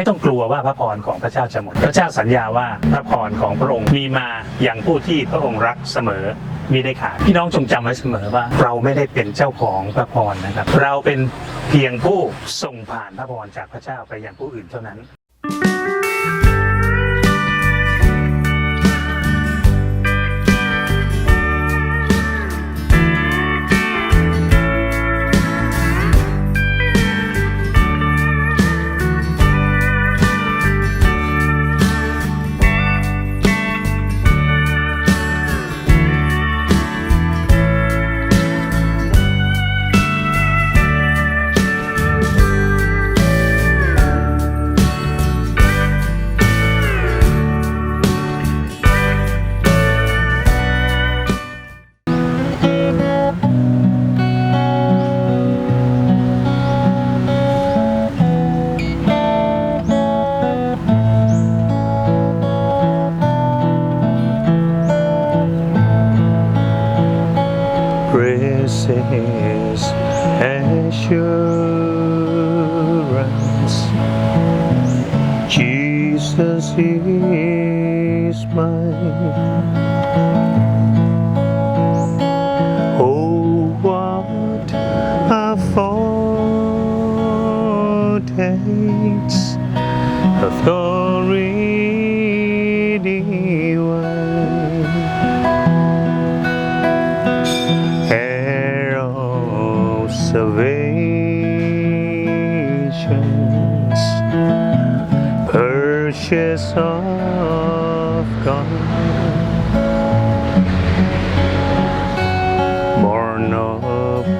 ไม่ต้องกลัวว่าพระพรของพระเจ้าจะหมด พระเจ้าสัญญาว่าพระพรของพระองค์มีมาอย่างผู้ที่พระองค์รักเสมอมีได้ขาดพี่น้องจงจำไว้เสมอว่า เราไม่ได้เป็นเจ้าของพระพรนะครับ เราเป็นเพียงผู้ส่งผ่านพระพรจากพระเจ้าไปยังผู้อื่นเท่านั้น Jesus is mine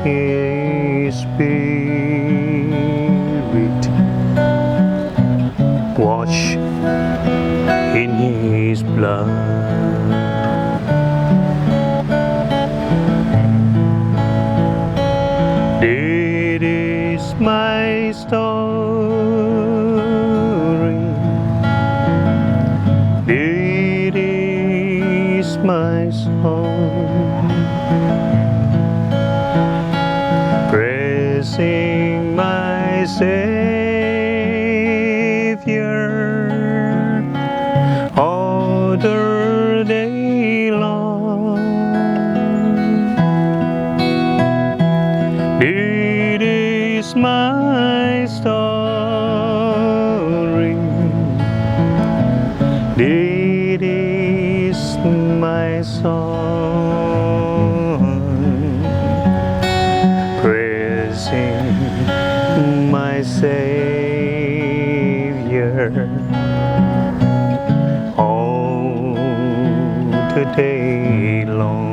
His Spirit, washed in His blood. It is my story. Song. Praising my Savior all the day long.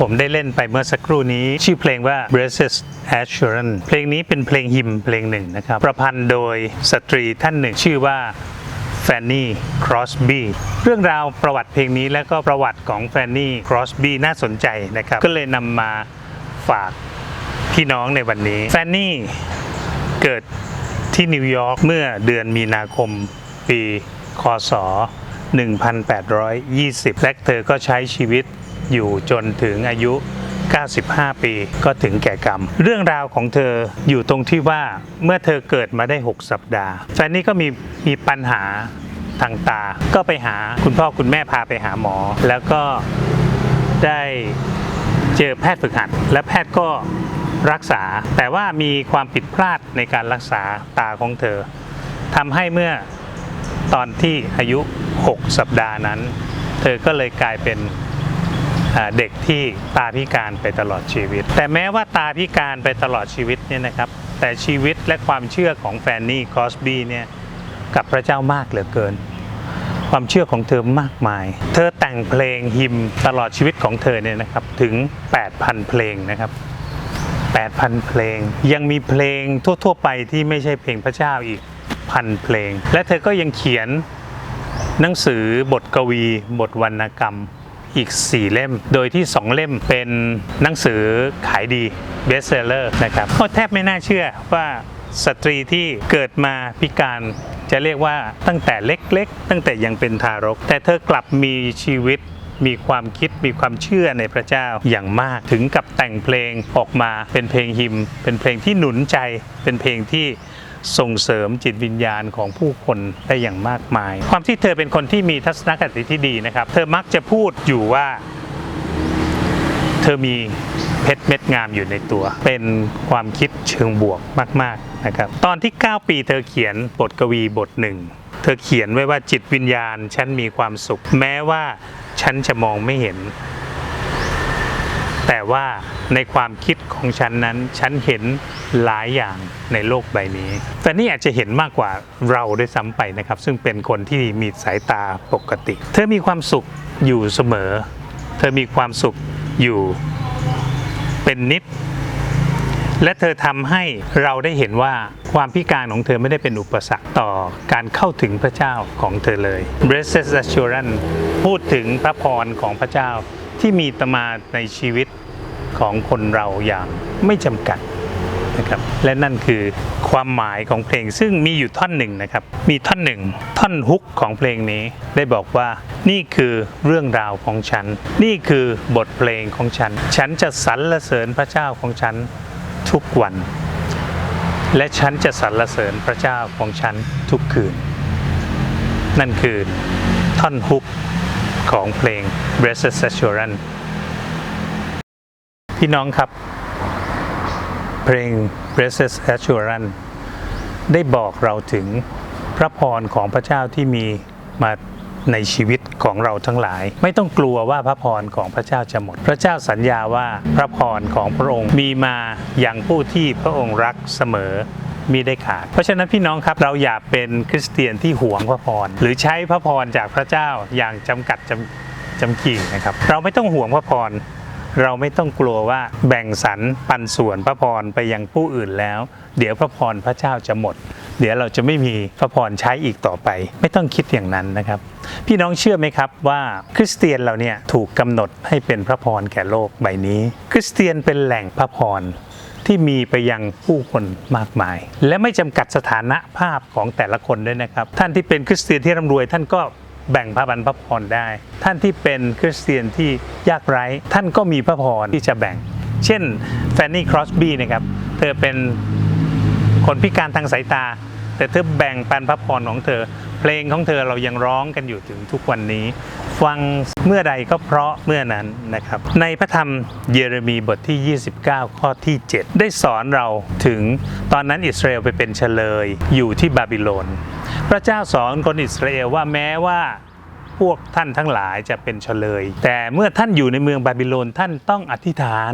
ผมได้เล่นไปเมื่อสักครู่นี้ ชื่อเพลงว่า Blessed Assurance เพลงนี้เป็นเพลงฮิมเพลงหนึ่งนะครับ ประพันธ์โดยสตรีท่านหนึ่งชื่อว่าแฟนนี่ครอสบีเรื่องราวประวัติเพลงนี้และก็ประวัติของแฟนนี่ครอสบีน่าสนใจนะครับ ก็เลยนำมาฝากพี่น้องในวันนี้ แฟนนี่เกิดที่นิวยอร์กเมื่อเดือนมีนาคมปี คศ 1820 และเธอก็ใช้ชีวิต อยู่จนถึงอายุ 95 ปีก็ถึงแก่กรรม เรื่องราวของเธออยู่ตรงที่ว่าเมื่อเธอเกิดมาได้ 6 สัปดาห์แฟนนี่ก็มีมีปัญหาทางตา ก็ไปหาคุณพ่อคุณแม่พาไปหาหมอ แล้วก็ได้เจอแพทย์ฝึกหัด และแพทย์ก็รักษา แต่ว่ามีความผิดพลาดในการรักษาตาของเธอทำให้เมื่อตอนที่อายุ 6 สัปดาห์นั้น เธอก็เลยกลายเป็น เด็กที่ตาพิการไปตลอดชีวิต แต่แม้ว่าตาพิการไปตลอดชีวิตเนี่ยนะครับ แต่ชีวิตและความเชื่อของแฟนนี่คอสบี้เนี่ยกับพระเจ้ามากเหลือเกิน ความเชื่อของเธอมากมาย เธอแต่งเพลงฮิมตลอดชีวิตของเธอเนี่ยนะครับถึง 8,000 เพลงนะครับ8,000 เพลง ยังมีเพลงทั่ว ๆ ไปที่ไม่ใช่เพลงพระเจ้าอีกพันเพลง และเธอก็ยังเขียนหนังสือบทกวี บทวรรณกรรม อีก 4 เล่ม โดยที่ 2 เล่มเป็นหนังสือขายดีเบสเซลเลอร์นะครับก็แทบไม่น่าเชื่อว่าสตรีที่เกิดมาพิการจะเรียกว่าตั้งแต่เล็กๆ ตั้งแต่ยังเป็นทารก แต่เธอกลับมีชีวิตมีความคิดมีความเชื่อในพระเจ้าอย่างมากถึงกับแต่งเพลงออกมาเป็นเพลงฮิม เป็นเพลงที่หนุนใจเป็นเพลงที่ ส่งเสริมจิตวิญญาณของผู้คนได้อย่างมากมาย ความที่เธอเป็นคนที่มีทัศนคติที่ดีนะครับ เธอมักจะพูดอยู่ว่า เธอมีเพชรเม็ดงามอยู่ในตัว เป็นความคิดเชิงบวกมาก ๆนะครับ ตอนที่ 9 ปีเธอเขียนบทกวีบทหนึ่ง เธอเขียนไว้ว่าจิตวิญญาณฉันมีความสุข แม้ว่าฉันจะมองไม่เห็น แต่ว่าในความคิดของฉันนั้น ฉันเห็นหลายอย่างในโลกใบนี้ แต่นี่อาจจะเห็นมากกว่าเราด้วยซ้ำไปนะครับ ซึ่งเป็นคนที่มีสายตาปกติ เธอมีความสุขอยู่เสมอ เธอมีความสุขอยู่เป็นนิด และเธอทำให้เราได้เห็นว่าความพิการของเธอไม่ได้เป็นอุปสรรคต่อการเข้าถึงพระเจ้าของเธอเลย Blessed Assurance พูดถึงพระพรของพระเจ้า ที่มีตมาในชีวิตของคนเราอย่างไม่จำกัดนะครับ และนั่นคือความหมายของเพลงซึ่งมีอยู่ท่อนหนึ่งนะครับ มีท่อนหนึ่ง ท่อนฮุกของเพลงนี้ได้บอกว่านี่คือเรื่องราวของฉัน นี่คือบทเพลงของฉัน ฉันจะสรรเสริญพระเจ้าของฉันทุกวัน และฉันจะสรรเสริญพระเจ้าของฉันทุกคืน นั่นคือท่อนฮุก ของเพลง Blessed Assurance พี่น้องครับ เพลง Blessed Assurance ได้บอกเราถึงพระพรของพระเจ้าที่มีมาในชีวิตของเราทั้งหลาย ไม่ต้องกลัวว่าพระพรของพระเจ้าจะหมด พระเจ้าสัญญาว่าพระพรของพระองค์มีมาอย่างผู้ที่พระองค์รักเสมอ มีได้ขาด เพราะฉะนั้นพี่น้องครับเราอย่าเป็นคริสเตียนที่หวงพระพร หรือใช้พระพรจากพระเจ้าอย่างจำกัดจำจำกีนะครับ เราไม่ต้องหวงพระพรเราไม่ต้องกลัวว่าแบ่งสรรปันส่วนพระพรไปยังผู้อื่นแล้ว เดี๋ยวพระพรพระเจ้าจะหมด เดี๋ยวเราจะไม่มีพระพรใช้อีกต่อไป ไม่ต้องคิดอย่างนั้นนะครับ พี่น้องเชื่อไหมครับว่าคริสเตียนเราเนี่ยถูกกำหนดให้เป็นพระพรแก่โลกใบนี้ คริสเตียนเป็นแหล่งพระพร ที่มีไปยังผู้คนมากมาย และไม่จำกัดสถานะภาพของแต่ละคนด้วยนะครับ ท่านที่เป็นคริสเตียนที่ร่ำรวย ท่านก็แบ่งพระบันพระพรได้ ท่านที่เป็นคริสเตียนที่ยากไร้ ท่านก็มีพระพรที่จะแบ่ง เช่นแฟนนี่ครอสบี้นะครับเธอเป็นคนพิการทางสายตา แต่เธอแบ่งปันพระพรของเธอ เพลงของเธอเรายังร้องกันอยู่ถึงทุกวันนี้ ฟังเมื่อใดก็เพราะเมื่อนั้นนะครับ ในพระธรรมเยเรมีบทที่ 29 ข้อที่ 7 ได้สอนเราถึงตอนนั้นอิสราเอลไปเป็นเฉลยอยู่ที่บาบิโลน พระเจ้าสอนคนอิสราเอลว่าแม้ว่าพวกท่านทั้งหลายจะเป็นเฉลย แต่เมื่อท่านอยู่ในเมืองบาบิโลนท่านต้องอธิษฐาน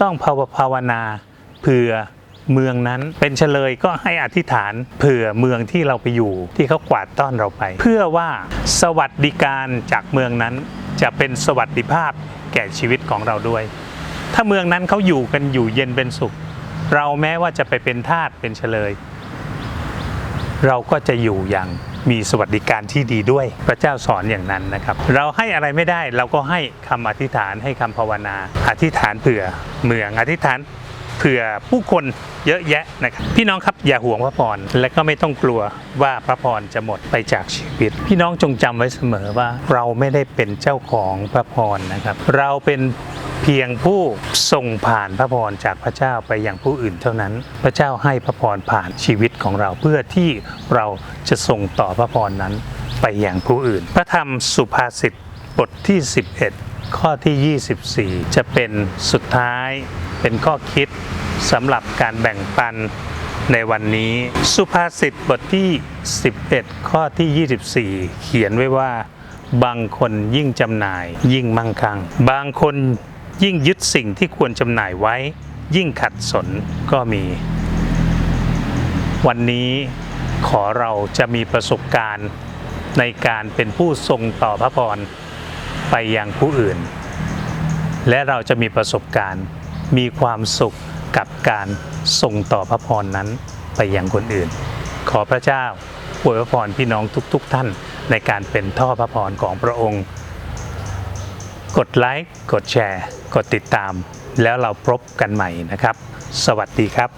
ต้องภาวภาวนาเผื่อ เมืองนั้น เป็นเฉลยก็ให้อธิษฐานเผื่อเมืองที่เราไปอยู่ ที่เขากวาดต้อนเราไป เพื่อว่าสวัสดิการจากเมืองนั้น จะเป็นสวัสดิภาพแก่ชีวิตของเราด้วย ถ้าเมืองนั้นเขาอยู่กันอยู่เย็นเป็นสุข เราแม้ว่าจะไปเป็นทาสเป็นเฉลย เราก็จะอยู่อย่างมีสวัสดิการที่ดีด้วยพระเจ้าสอนอย่างนั้นนะครับ เราให้อะไรไม่ได้เราก็ให้คำอธิษฐานให้คำภาวนา อธิษฐานเผื่อเมืองอธิษฐาน เผื่อผู้คนเยอะแยะนะครับพี่น้องครับอย่าห่วงพระพรและก็ไม่ต้องกลัวว่าพระพรจะหมดไปจากชีวิต พี่น้องจงจำไว้เสมอว่าเราไม่ได้เป็นเจ้าของพระพรนะครับ เราเป็นเพียงผู้ส่งผ่านพระพรจากพระเจ้าไปอยังผู้อื่นเท่านั้น พระเจ้าให้พระพรผ่านชีวิตของเราเพื่อที่เราจะส่งต่อพระพรนั้นไปอยังผู้อื่น พระธรรมสุภาษิตบทที่ 11 ข้อที่ 24 จะเป็นสุดท้าย เป็นข้อคิดสำหรับการแบ่งปันในวันนี้ สุภาษิตบทที่ 11 ข้อที่ 24 เขียนไว้ว่า บางคนยิ่งจำหน่าย ยิ่งมั่งคั่งบางคนยิ่งยึดสิ่งที่ควรจำหน่ายไว้ ยิ่งขัดสนก็มี วันนี้ขอเราจะมีประสบการณ์ในการเป็นผู้ส่งต่อพระพรไปยังผู้อื่น และเราจะมีประสบการณ์ มีความสุขกับการส่งต่อพระพรนั้นไปยังคนอื่น ขอพระเจ้าอวยพระพรพี่น้องทุกๆทท่านในการเป็นท่อพระพรของพระองค์ กดไลค์กดแชร์ กดติดตาม แล้วเราพบกันใหม่นะครับ สวัสดีครับ